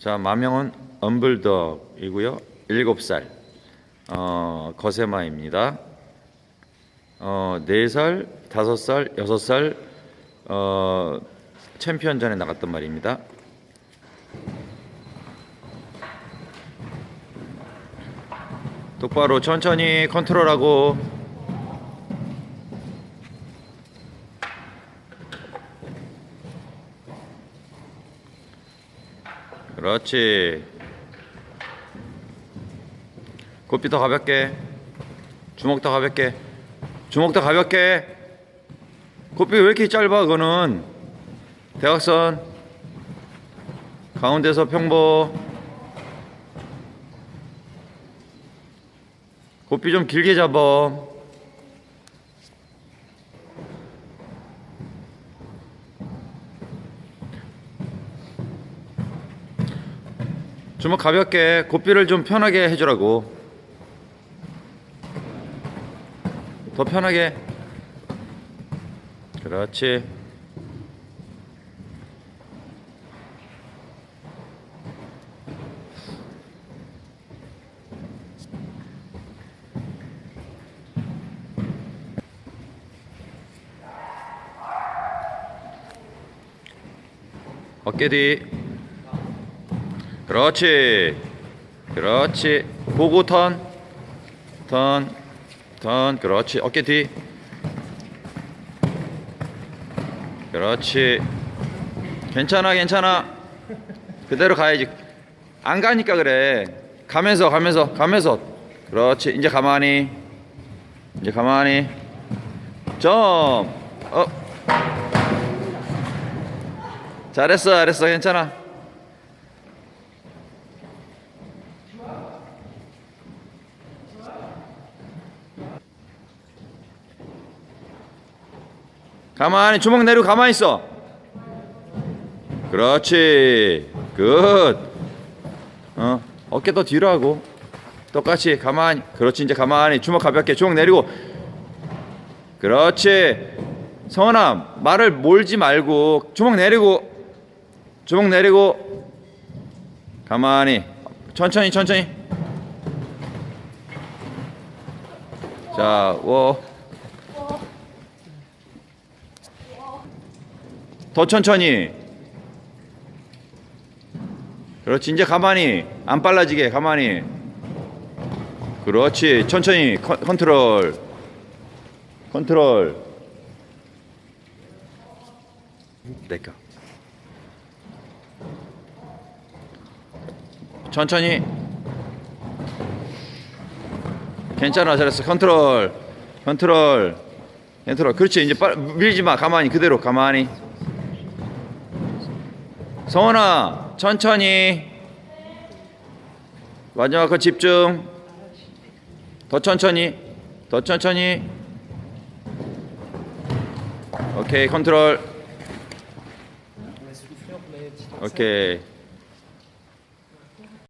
자, 마명은 엄블덕이고요. 7살. 어, 거세마입니다. 어, 4살, 5살, 6살 어, 챔피언전에 나갔단 말입니다. 똑바로 천천히 컨트롤하고 그렇지. 고삐 더 가볍게. 주먹 더 가볍게. 주먹 더 가볍게. 고삐 왜 이렇게 짧아? 그거는 대각선. 가운데서 평보. 고삐 좀 길게 잡아. 주먹 가볍게 고삐를 좀 편하게 해주라고. 더 편하게. 그렇지. 어깨 뒤 그렇지. 그렇지. 보고 턴. 턴. 턴. 그렇지. 어깨 뒤. 그렇지. 괜찮아, 괜찮아. 그대로 가야지. 안 가니까 그래. 가면서, 가면서, 가면서. 그렇지. 이제 가만히. 이제 가만히. 점. 어. 잘했어, 잘했어. 괜찮아. 가만히 주먹 내리고 가만히 있어. 그렇지. 굿. 어, 어깨 더 뒤로 하고. 똑같이 가만히. 그렇지. 이제 가만히 주먹 가볍게 주먹 내리고. 그렇지. 성원아, 말을 몰지 말고 주먹 내리고 주먹 내리고 가만히 천천히 천천히. 자, 워. 더 천천히. 그렇지. 이제 가만히. 안 빨라지게 가만히. 그렇지. 천천히 컨, 컨트롤. 컨트롤. 내가. 천천히. 괜찮아. 잘했어. 컨트롤. 컨트롤. 컨트롤. 그렇지. 이제 빨 밀지 마. 가만히 그대로 가만히. 성원아 천천히. 마지막 거 집중. 더 천천히 더 천천히. 오케이 컨트롤. 오케이